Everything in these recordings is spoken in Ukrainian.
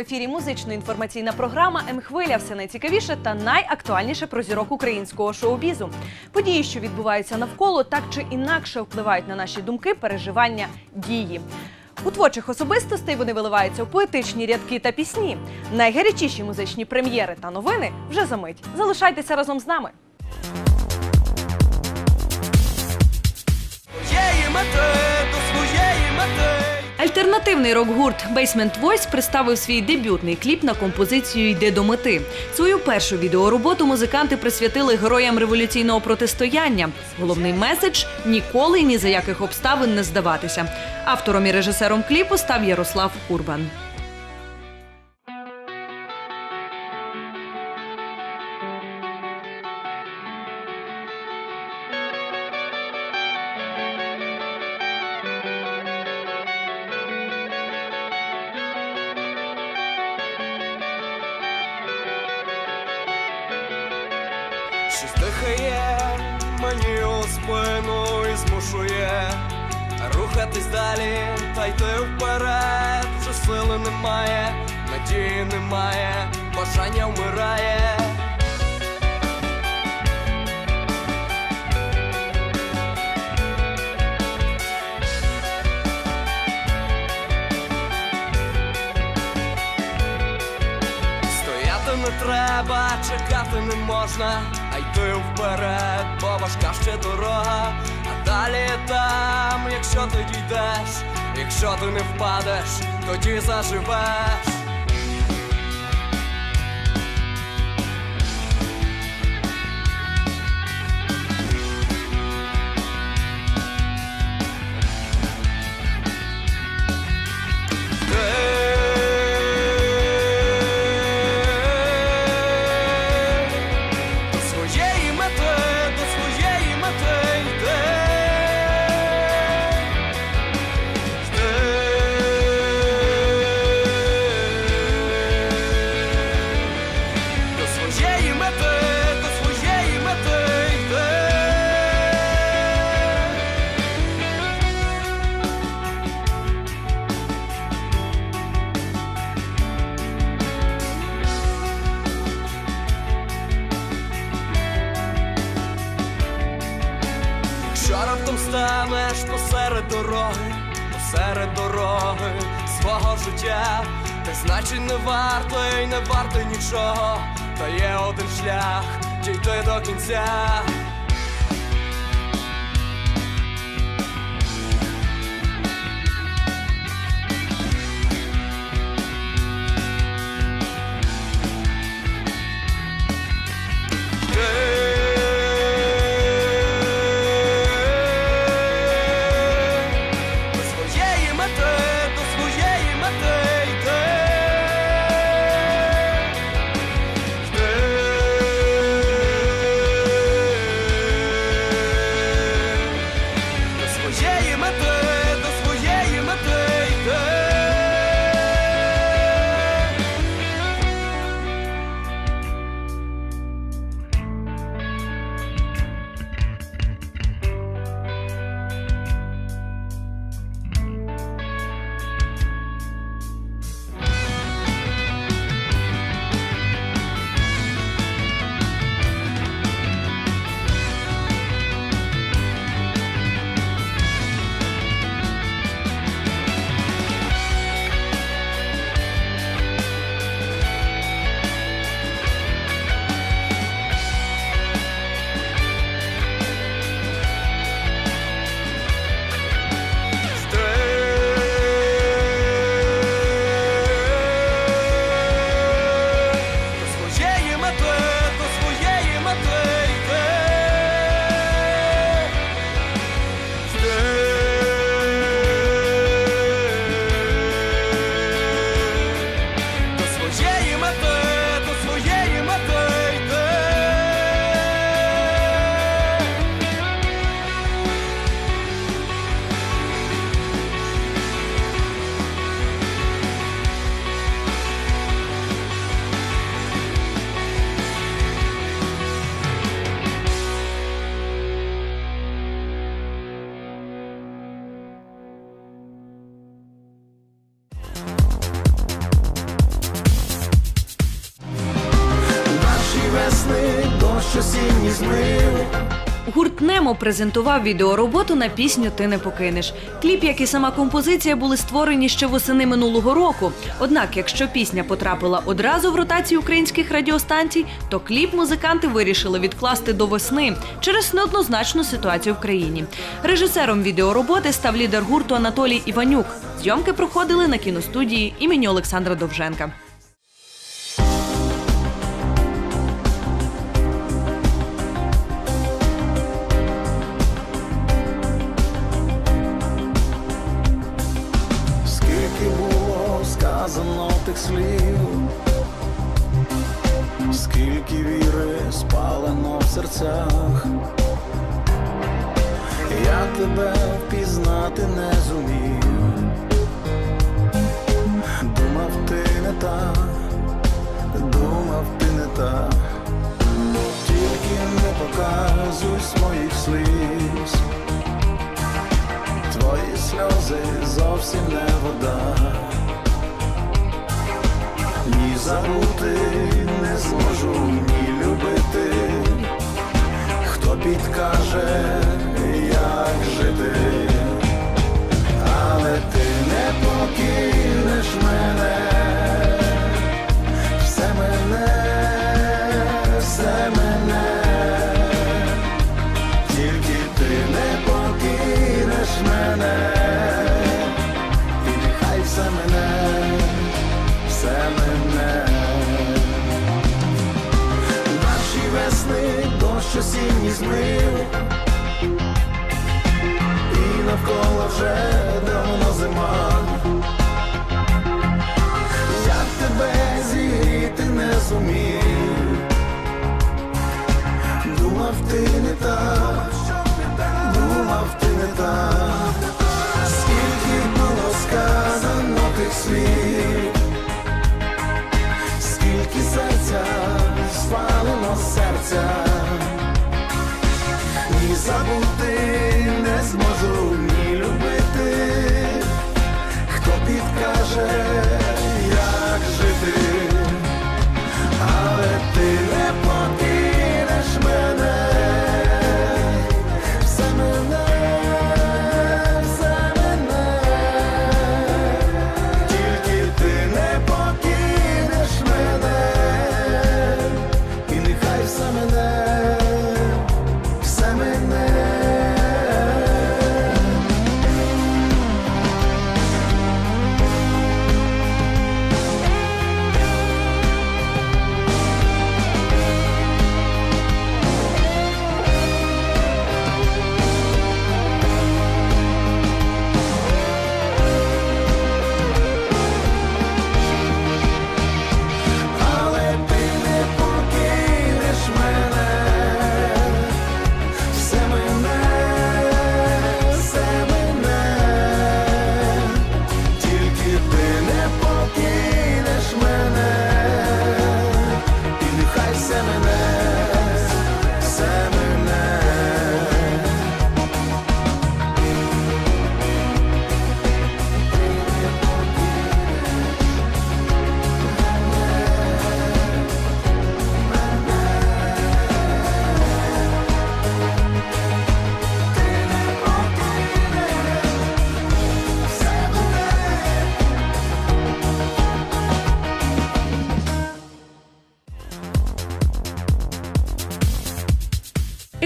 ефірі музично-інформаційна програма М-хвиля. Все найцікавіше та найактуальніше про зірок українського шоу-бізу. Події, що відбуваються навколо, так чи інакше впливають на наші думки, переживання, дії. У творчих особистостей вони виливаються у поетичні рядки та пісні. Найгарячіші музичні прем'єри та новини вже за мить. Залишайтеся разом з нами. своєї Альтернативний рок-гурт Basement Voice представив свій дебютний кліп на композицію Йде до мети. Свою першу відеороботу музиканти присвятили героям революційного протистояння. Головний меседж ніколи ні за яких обставин не здаватися. Автором і режисером кліпу став Ярослав Урбан. Стояти не треба, чекати не можна, а йти вперед, бо важка ще дорога, а далі там, якщо ти дійдеш, якщо ти не впадеш, тоді заживеш. Не варто і не варто нічого, та є один шлях дійти до кінця. Немо презентував відеороботу на пісню Ти не покинеш. Кліп, як і сама композиція, були створені ще восени минулого року. Однак, якщо пісня потрапила одразу в ротацію українських радіостанцій, то кліп музиканти вирішили відкласти до весни через неоднозначну ситуацію в країні. Режисером відеороботи став лідер гурту Анатолій Іванюк. Зйомки проходили на кіностудії імені Олександра Довженка. Сказано тих слів, скільки віри спалено в серцях, я тебе впізнати не зумів. Думав, ти не та, думав, ти не та, тільки не показуй своїх сліз. Твої сльози зовсім не вода. Ні забути не зможу, ні любити. Хто підкаже, як жити, але ти не покинеш мене, зігріти зумів. Думав, ти не так, думав, ти не так, скільки було сказано тих слів, скільки серця спалено серця, ні забути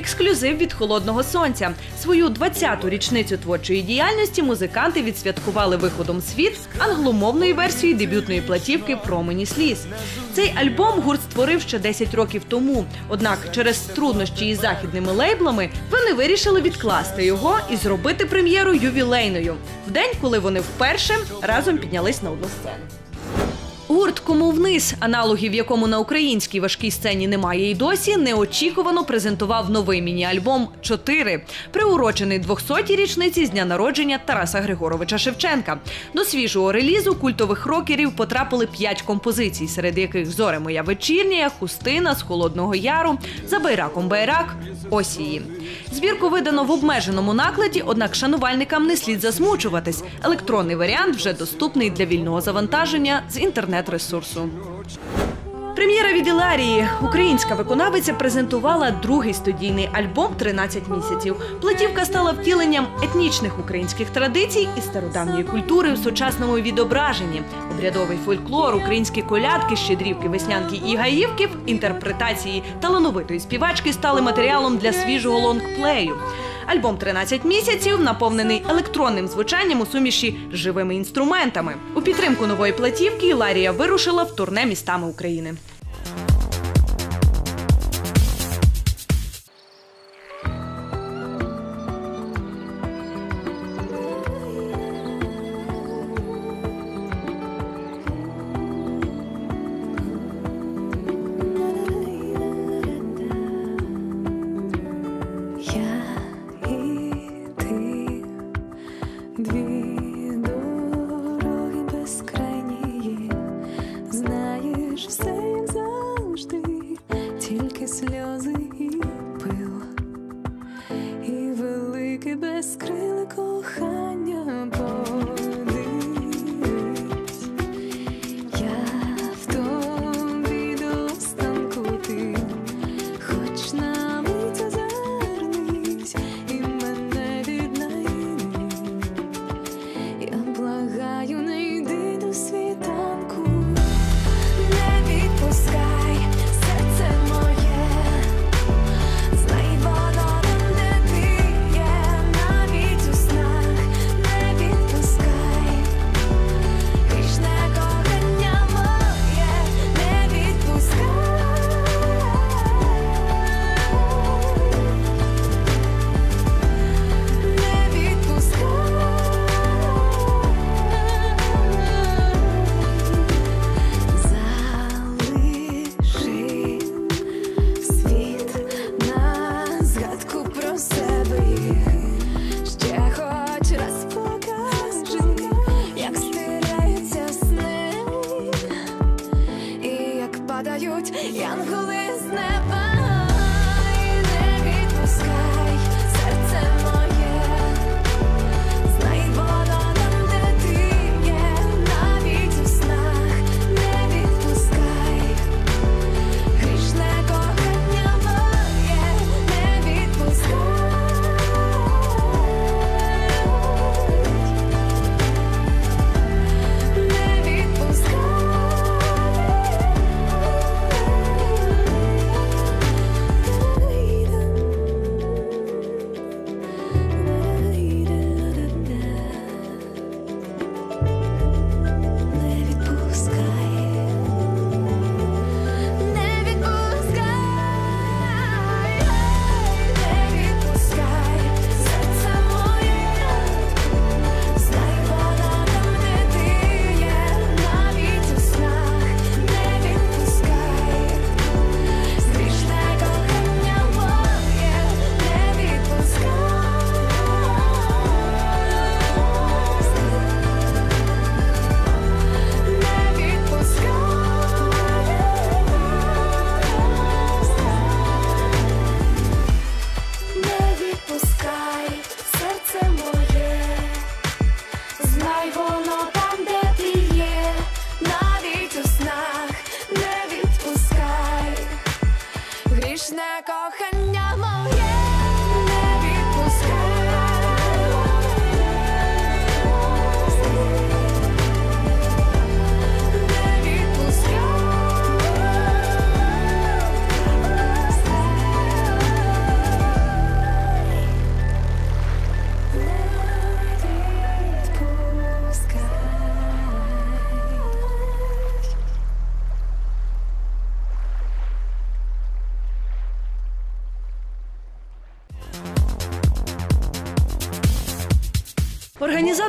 Ексклюзив від холодного сонця. Свою 20-ту річницю творчої діяльності музиканти відсвяткували виходом світ англомовної версії дебютної платівки Промені сліз. Цей альбом гурт створив ще 10 років тому. Однак через труднощі із західними лейблами вони вирішили відкласти його і зробити прем'єру ювілейною в день, коли вони вперше разом піднялись на одну сцену. Гурт Кому вниз, аналогів якому на українській важкій сцені немає і досі, неочікувано презентував новий міні-альбом «4», приурочений 200-й річниці з дня народження Тараса Григоровича Шевченка. До свіжого релізу культових рокерів потрапили п'ять композицій, серед яких «Зоре моя вечірня», Хустина з Холодного Яру, За байраком байрак, Осії. Збірку видано в обмеженому накладі, однак шанувальникам не слід засмучуватись. Електронний варіант вже доступний для вільного завантаження з інтернет-ресурсу. Прем'єра від Іларії. Українська виконавиця презентувала другий студійний альбом «13 місяців. Платівка стала втіленням етнічних українських традицій і стародавньої культури в сучасному відображенні. Обрядовий фольклор, українські колядки, щедрівки, веснянки і гаївки в інтерпретації талановитої співачки стали матеріалом для свіжого лонгплею. Альбом «13 місяців наповнений електронним звучанням у суміші живими інструментами. У підтримку нової платівки Іларія вирушила в турне містами України.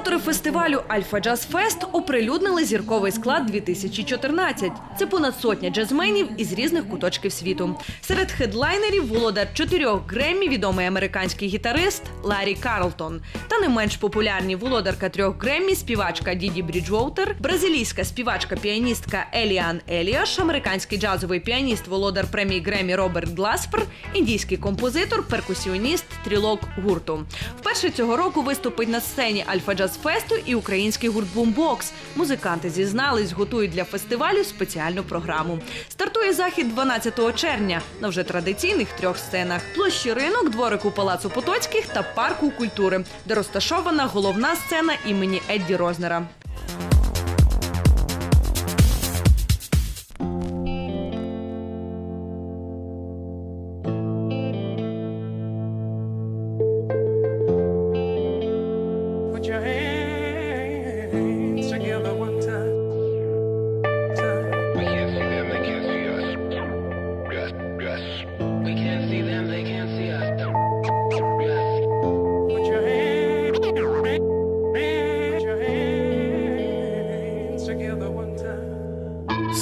Організатори фестивалю Альфа Джаз Фест оприлюднили зірковий склад 2014. Це понад сотня джазменів із різних куточків світу. Серед хедлайнерів володар чотирьох Греммі відомий американський гітарист Ларі Карлтон. Та не менш популярні володарка трьох Греммі, співачка Діді Бріджвоутер, бразилійська співачка-піаністка Еліан Еліаш, американський джазовий піаніст, володар премії Греммі Роберт Гласпер, індійський композитор, перкусіоніст, трілок гурту. Вперше цього року виступить на сцені Альфа Джаз Фесту і український гурт Бумбокс. Музиканти зізнались, готують для фестивалю спеціальну програму. Стартує захід 12 червня на вже традиційних трьох сценах: площі ринок, дворику Палацу Потоцьких та парку культури, де розташована головна сцена імені Едді Рознера.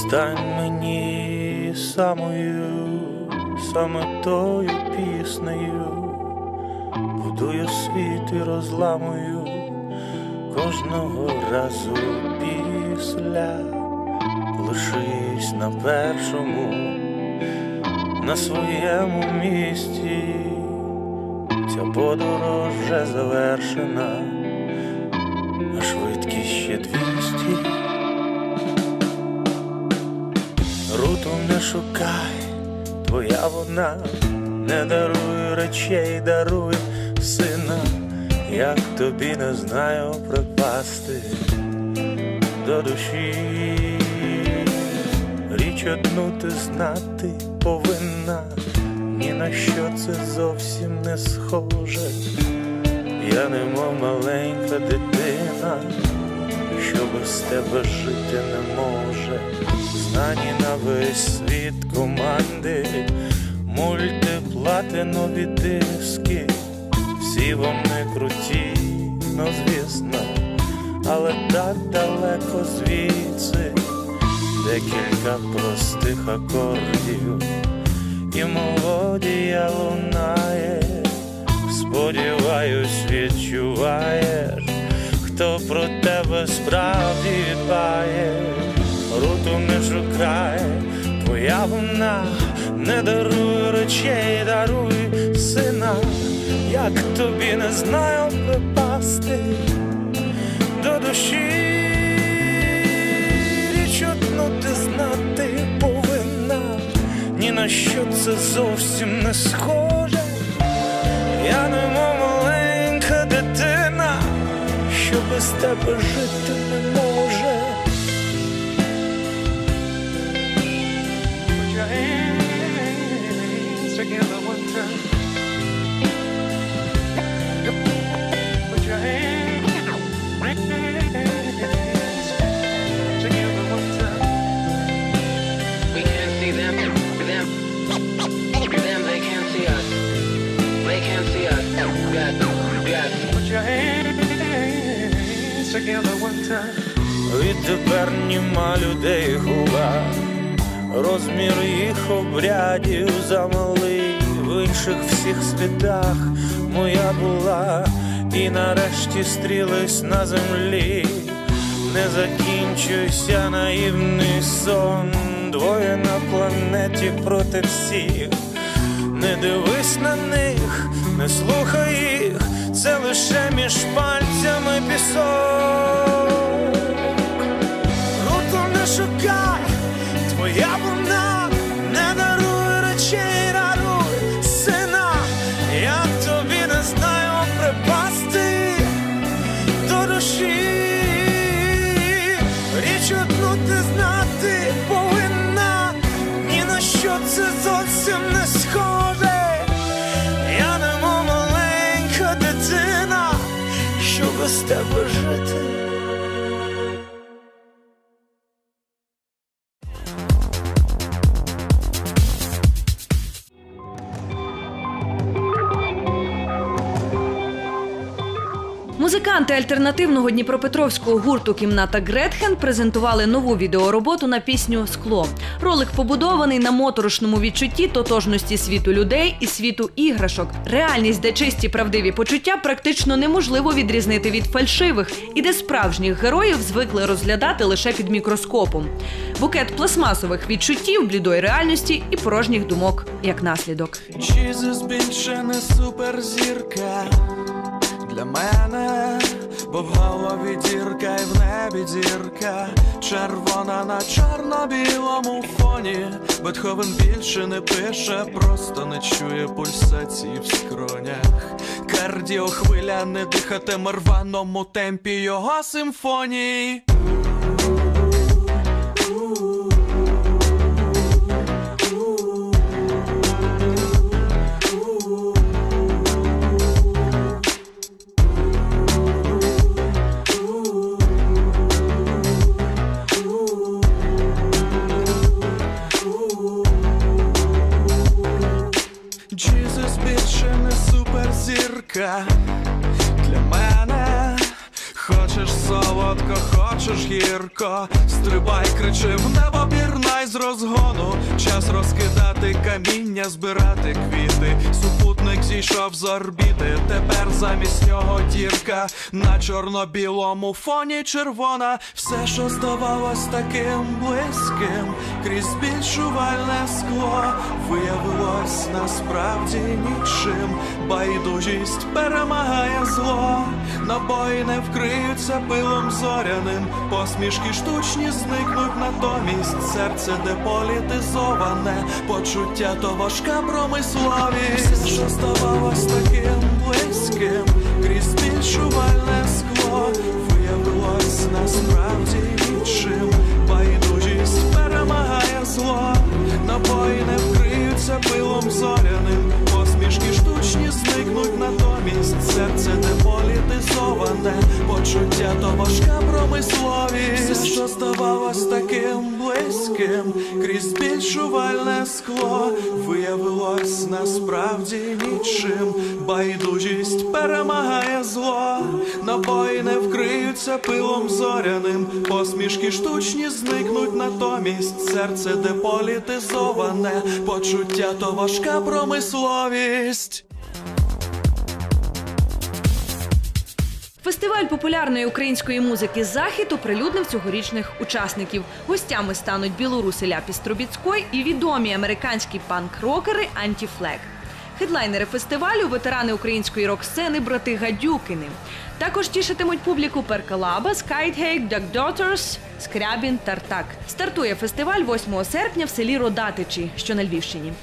Стань мені самою, саме тою піснею, будую світ і розламую кожного разу після. Лишись на першому, на своєму місці. Ця подорож вже завершена, шукай, твоя вона, не даруй речей, даруй сина, як тобі не знаю припасти до душі. Річ одну ти знати повинна, ні на що це зовсім не схоже. Я немов маленька дитина, що без тебе жити не може. Знані на весь світ команди, мультиплатинові диски, всі вони круті, ну звісно, але так далеко звідси, декілька простих акордів, і мелодія лунає, сподіваюсь, відчуваєш хто про тебе справді дбає, руту не шукай, твоя вона не даруй речей, даруй сина, як тобі не знаю припасти до душі. Річ ти знати повинна, ні на що це зовсім не схоже. Я немов маленька дитина, що без тебе жити не time. Відтепер німа людей губа, розмір їх обрядів замалий в інших всіх світах моя була, і нарешті стрілись на землі, не закінчуйся наївний сон, двоє на планеті проти всіх. Не дивись на них, не слухай їх, це лише між пальцями пісок. Зовсім не схоже. Я немов маленька дитина, що без тебе Музиканти альтернативного дніпропетровського гурту Кімната Гретхен презентували нову відеороботу на пісню Скло. Ролик побудований на моторошному відчутті тотожності світу людей і світу іграшок. Реальність, де чисті правдиві почуття практично неможливо відрізнити від фальшивих, і де справжніх героїв звикли розглядати лише під мікроскопом. Букет пластмасових відчуттів, блідої реальності і порожніх думок як наслідок. Jesus більше суперзірка для мене бо в голові дірка і в небі дірка, червона на чорно-білому фоні. Бетховен більше не пише, просто не чує пульсації в скронях. Кардіохвиля не дихатиме рваному темпі його симфонії. Суперзірка для мене. Хочеш солодко, хочеш гірко, стрибай, кричи в небо, з розгону. Час розкидати каміння, збирати квіти. Супутник зійшов з орбіти. Тепер замість нього дірка на чорно-білому фоні червона. Все, що здавалось таким близьким, крізь більшувальне скло, виявилось насправді нічим. Байдужість перемагає зло, набої не вкриються пилом зоряним, посмішки штучні зникнуть натомість. Серце деполітизоване, почуття то важка промисловість. Все, що здавалось таким близьким, крізь більшувальне скло, виявилось насправді нічим. Байдужість перемагає зло, набої не вкриються пилом зоряним, посмішки штучні зникнуть натомість. Серце деполітизоване, почуття то важка промисловість. Все, що здавалось таким близьким, крізь більшувальне скло, виявилось насправді нічим. Байдужість перемагає зло, набої не вкриються пилом зоряним, посмішки штучні зникнуть натомість. Серце деполітизоване, почуття то важка промисловість. Фестиваль популярної української музики Захід оприлюднив цьогорічних учасників. Гостями стануть білоруси Ляпіс Трубіцькой і відомі американські панк-рокери Антіфлег. Хедлайнери фестивалю ветерани української рок-сцени брати Гадюкини. Також тішитимуть публіку Перкалаба, Скайтгейк, Duck Daughters, Скрябін, Тартак. Стартує фестиваль 8 серпня в селі Родатичі, що на Львівщині.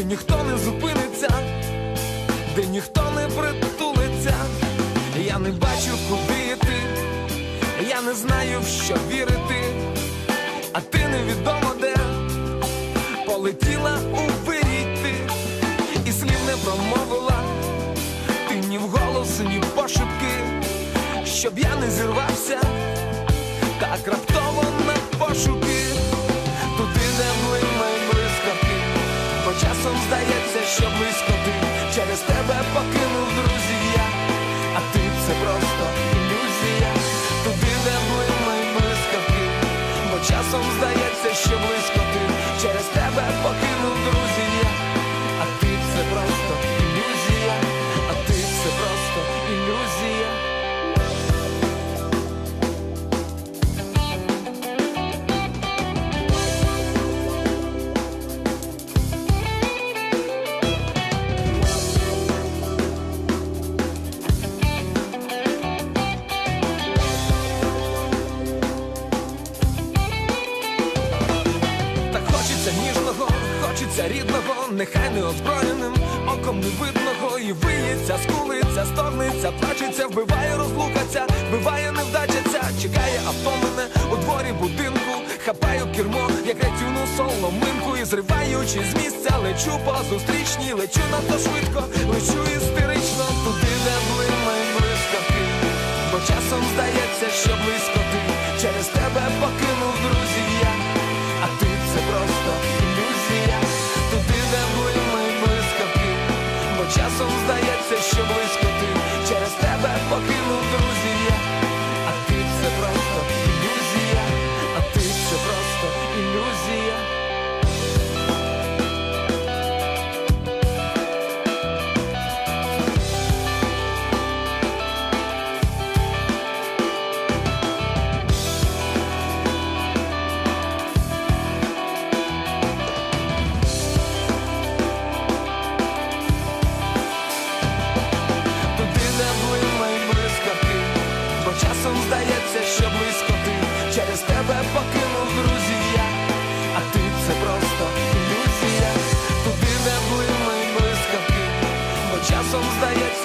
Де ніхто не зупиниться, де ніхто не притулиться. Я не бачу, куди йти, я не знаю, в що вірити, а ти невідомо де. Полетіла у вирійти, і слів не промовила, ти ні вголос, ні пошепки, щоб я не зірвався, так раптово на пошуки, часом здається, що близько ти через тебе покинув друзі я, а ти це просто ілюзія, туди, де блимають блискавки, бо часом здається, що близько ти через тебе покинув друзі я, а ти це просто ілюзія, а ти це просто ілюзія.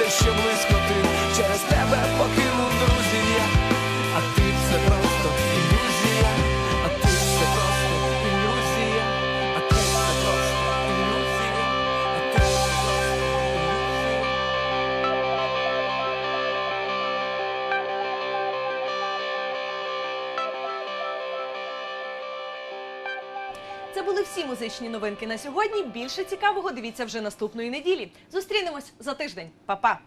shiblins. музичні новинки на сьогодні. Більше цікавого дивіться вже наступної неділі. Зустрінемось за тиждень, Па-па!